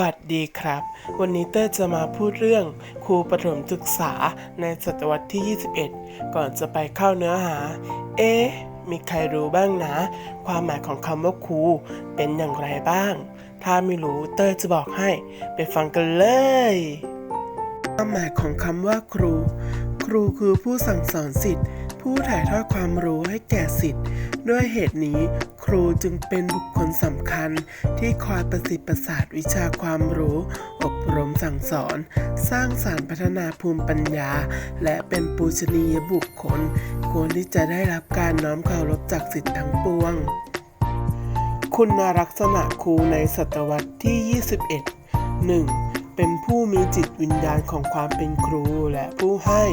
วัสดีครับ วันนี้เต้จะมาพูดเรื่องครูประถมศึกษาในศตวรรษที่ 21 ก่อนจะไปเข้าเนื้อหา เอ๊ะ มีใครรู้บ้างนะ ความหมายของคำว่าครูเป็นอย่างไรบ้าง ถ้าไม่รู้เต้จะบอกให้ ไปฟังกันเลย ความหมายของคำว่าครู ครูคือผู้สั่งสอนสิทธิ์ ผู้ถ่ายทอดความรู้ให้แก่สิทธิ์ด้วยเหตุนี้ ครูจึงเป็นบุคคลสำคัญที่คอยประสิทธิ์ประสาทวิชาความรู้ อบรมสั่งสอน สร้างสารรค์พัฒนาภูมิปัญญา และเป็นปูชนียบุคคล ควรที่จะได้รับการน้อมเคารพจากสิทธิ์ทั้งปวง คุณลักษณะครูในศตวรรษที่ 21 1. เป็นผู้มีจิตวิญญาณของความเป็นครูและผู้ให้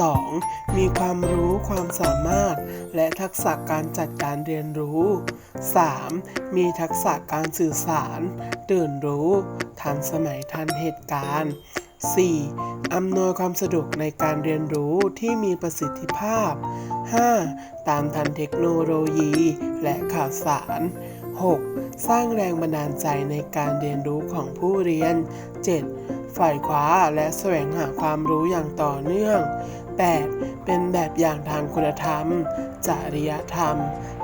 2. มีความรู้ความสามารถ และทักษะการจัดการเรียนรู้ 3. มีทักษะการสื่อสารตื่นรู้ ทันสมัยทันเหตุการณ์ 4. อำนวยความสะดวกในการเรียนรู้ที่มีประสิทธิภาพ 5. ตามทันเทคโนโลยี และข่าวสาร 6. สร้างแรงบันดาลใจในการเรียนรู้ของผู้เรียน 7. ฝ่ายคว้าและแสวงหาความรู้อย่างต่อเนื่อง 8. เป็นแบบอย่างทางคุณธรรม จริยธรรม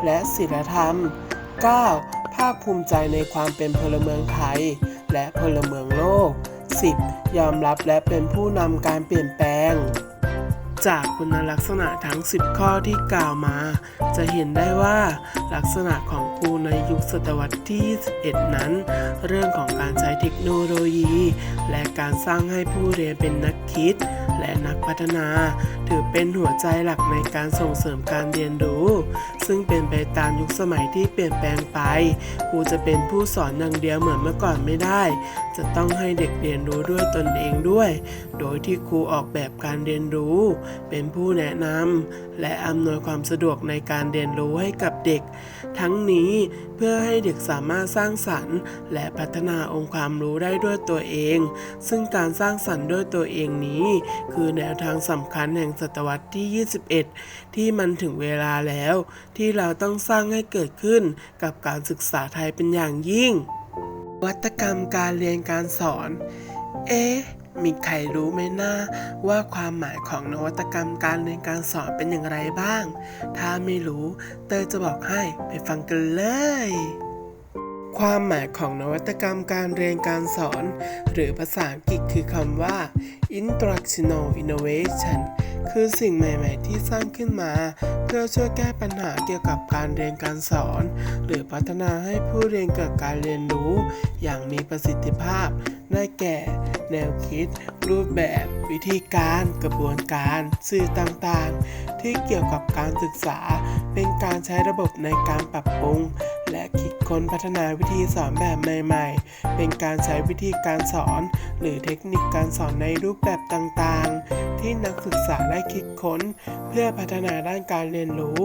และศีลธรรม 9. ภาคภูมิใจในความเป็นพลเมืองไทย และพลเมืองโลก 10. ยอมรับและเป็นผู้นำการเปลี่ยนแปลง จากคุณลักษณะทั้ง 10 ข้อที่กล่าวมา จะเห็นได้ว่าลักษณะของครูในยุคศตวรรษที่ 21 นั้น เรื่องของการใช้เทคโนโลยี และการสร้างให้ผู้เรียนเป็นนักคิด และนักพัฒนา ถือเป็นหัวใจหลักในการส่งเสริมการเรียนรู้ ซึ่งเป็นไปตามยุคสมัยที่เปลี่ยนแปลงไป ครูจะเป็นผู้สอนอย่างเดียวเหมือนเมื่อก่อนไม่ได้ จะต้องให้เด็กเรียนรู้ด้วยตนเองด้วย โดยที่ครูออกแบบการเรียนรู้ เป็นผู้แนะนำและอำนวยความสะดวกในการเรียนรู้ให้กับเด็ก ทั้งนี้เพื่อให้เด็กสามารถสร้างสรรค์ และพัฒนาองค์ความรู้ได้ด้วยตัวเอง ซึ่งการสร้างสรรค์ด้วยตัวเองนี้ คือแนวทางสำคัญแห่งศตวรรษที่ 21 ที่มันถึงเวลาแล้วที่เราต้องสร้างให้เกิดขึ้นกับการศึกษาไทยเป็นอย่างยิ่ง วัตกรรมการเรียนการสอน เอ๊ะมีใครรู้ไหมนะว่าความหมายของนวัตกรรมการเรียนการสอนเป็นอย่างไรบ้าง ถ้าไม่รู้เตยจะบอกให้ไปฟังกันเลย ความหมายของนวัตกรรมการเรียนการสอน หรือภาษาอังกฤษคือคำว่า instructional innovation คือสิ่งใหม่ ๆ ที่สร้างขึ้นมา เพื่อช่วยแก้ปัญหาเกี่ยวกับการเรียนการสอน หรือพัฒนาให้ผู้เรียนเกิดการเรียนรู้ อย่างมีประสิทธิภาพ ได้แก่ แนวคิด รูปแบบ วิธีการกระบวนการ สื่อต่างๆ ที่เกี่ยวกับการศึกษา เป็นการใช้ระบบในการปรับปรุง และคิดค้นพัฒนาวิธีสอนแบบใหม่ๆ เป็นการใช้วิธีการสอน หรือเทคนิคการสอนในรูปแบบต่างๆ ที่นักศึกษาได้คิดค้น เพื่อพัฒนาด้านการเรียนรู้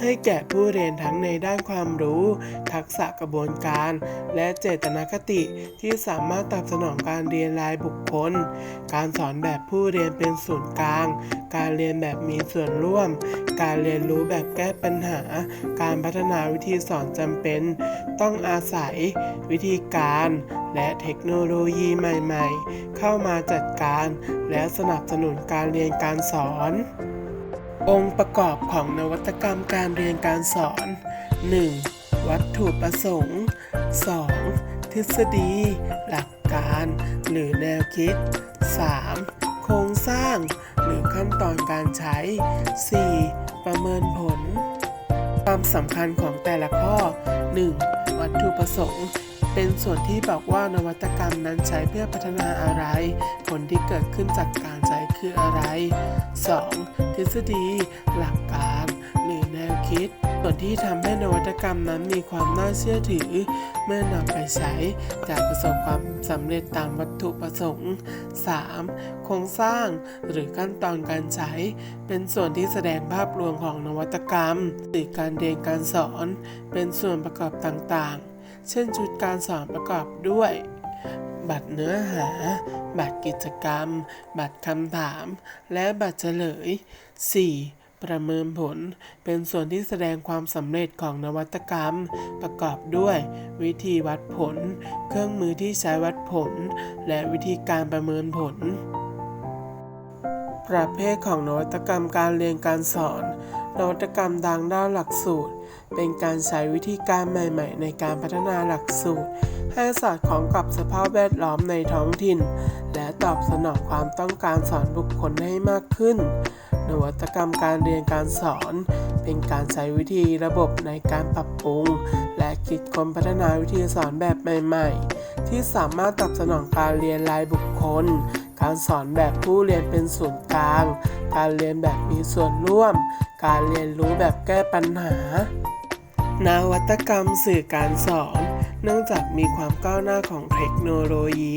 ให้แก่ผู้เรียนทั้งในด้านความรู้ ทักษะกระบวนการ และเจตนาคติที่สามารถตอบสนองการเรียนรายบุคคล การสอนแบบผู้เรียนเป็นศูนย์กลาง การเรียนแบบมีส่วนร่วม การเรียนรู้แบบแก้ปัญหา การพัฒนาวิธีสอนจำเป็น ต้องอาศัยวิธีการ และเทคโนโลยีใหม่ ๆ เข้ามาจัดการ และสนับสนุนการเรียนการสอน องค์ประกอบของนวัตกรรมการเรียนการสอน 1. วัตถุประสงค์ 2. ทฤษฎี หลักการ หรือแนวคิด 3. โครงสร้าง หรือขั้นตอนการใช้ 4. ประเมินผล ความสำคัญของแต่ละข้อ 1. วัตถุประสงค์เป็นส่วนที่บอกว่านวัตกรรมนั้นใช้เพื่อพัฒนาอะไร ผลที่เกิดขึ้นจากการใช้คืออะไร 2. ทฤษฎี หลักการ หรือแนวคิด ส่วนที่ทำให้นวัตกรรมนั้นมีความน่าเชื่อถือ เมื่อนำไปใช้จะประสบความสำเร็จตามวัตถุประสงค์ 3. โครงสร้างหรือขั้นตอนการใช้ เป็นส่วนที่แสดงภาพรวมของนวัตกรรมหรือการเรียนการสอน เป็นส่วนประกอบต่างๆ เช่นชุดการสอนประกอบด้วย บัตรเนื้อหา บัตรกิจกรรม บัตรคำถาม และบัตรเฉลย 4. ประเมินผลเป็นส่วนที่แสดงความสำเร็จของนวัตกรรม ประกอบด้วย วิธีวัดผล เครื่องมือที่ใช้วัดผล และวิธีการประเมินผล ประเภทของนวัตกรรมการเรียนการสอน นวัตกรรมดังด้านหลักสูตร เป็นการใช้วิธีการใหม่ ๆ ในการพัฒนาหลักสูตรให้สอดคล้องกับสภาพแวดล้อมในท้องถิ่น และตอบสนองความต้องการสอนบุคคลให้มากขึ้น นวัตกรรมการเรียนการสอน เป็นการใช้วิธีระบบในการปรับปรุง และคิดค้นพัฒนาวิธีสอนแบบใหม่ ๆ ที่สามารถตอบสนองการเรียนรายบุคคล การสอนแบบผู้เรียนเป็นศูนย์กลาง การเรียนแบบมีส่วนร่วม การเรียนรู้แบบแก้ปัญหา นวัตกรรมสื่อการสอน เนื่องจากมีความก้าวหน้าของเทคโนโลยี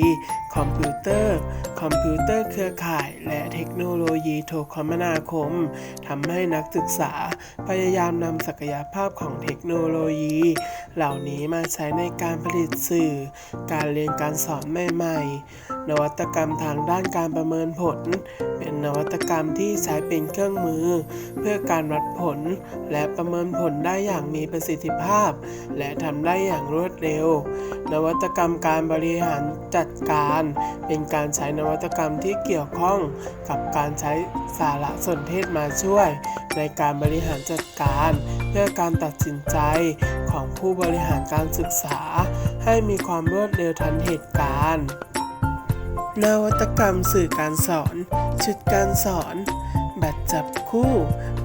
คอมพิวเตอร์ คอมพิวเตอร์เครือข่าย และเทคโนโลยีโทรคมนาคมทำให้นักศึกษา พยายามนำศักยภาพของเทคโนโลยี เหล่านี้มาใช้ในการผลิตสื่อ การเรียนการสอนใหม่ๆ นวัตกรรมทางด้านการประเมินผลเป็นนวัตกรรมที่ใช้เป็นเครื่องมือ เพื่อการวัดผลและประเมินผลได้อย่างมีประสิทธิภาพ และทำได้อย่างรวดเร็ว นวัตกรรมการบริหารจัดการ เป็นการใช้นวัตกรรมที่เกี่ยวข้องกับการใช้สารสนเทศมาช่วย ในการบริหารจัดการ เพื่อการตัดสินใจของผู้บริหารการศึกษา ให้มีความรวดเร็วทันเหตุการณ์ นวัตกรรมสื่อการสอน ชุดการสอนแบบจับคู่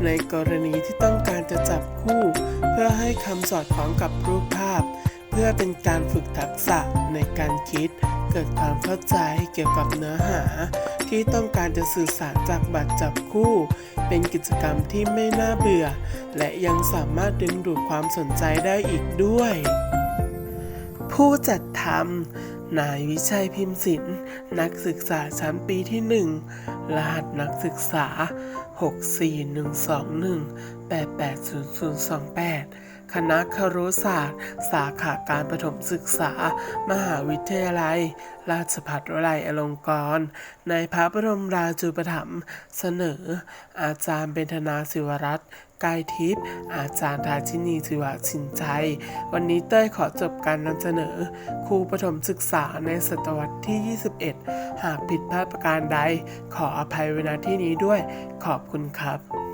ในกรณีที่ต้องการจะจับคู่ เพื่อให้คำสอดคล้องกับรูปภาพ เพื่อเป็นการฝึกทักษะในการคิด เกิดความเข้าใจเกี่ยวกับเนื้อหา ที่ต้องการจะสื่อสารจากบัตรจับคู่ เป็นกิจกรรมที่ไม่น่าเบื่อ และยังสามารถดึงดูดความสนใจได้อีกด้วยผู้จัดทำ นายวิชัยพิมพ์สินนักศึกษาชั้นปีที่ 1 รหัสนักศึกษา 64121880028 คณะครุศาสตร์ สาขาการประถมศึกษา มหาวิทยาลัย ราชภัฏวลัยอลงกรณ์ในพระบรมราชูปถัมภ์เสนอ อาจารย์เบญธนาศิวรัตน์ กายทิพย์อาจารย์ทาชินีจิวะชินใจ วันนี้เต้ยขอจบการนำเสนอ ครูประถมศึกษาในศตวรรษที่ 21 หากผิดพลาดประการใด ขออภัยเวลาที่นี้ด้วย ขอบคุณครับ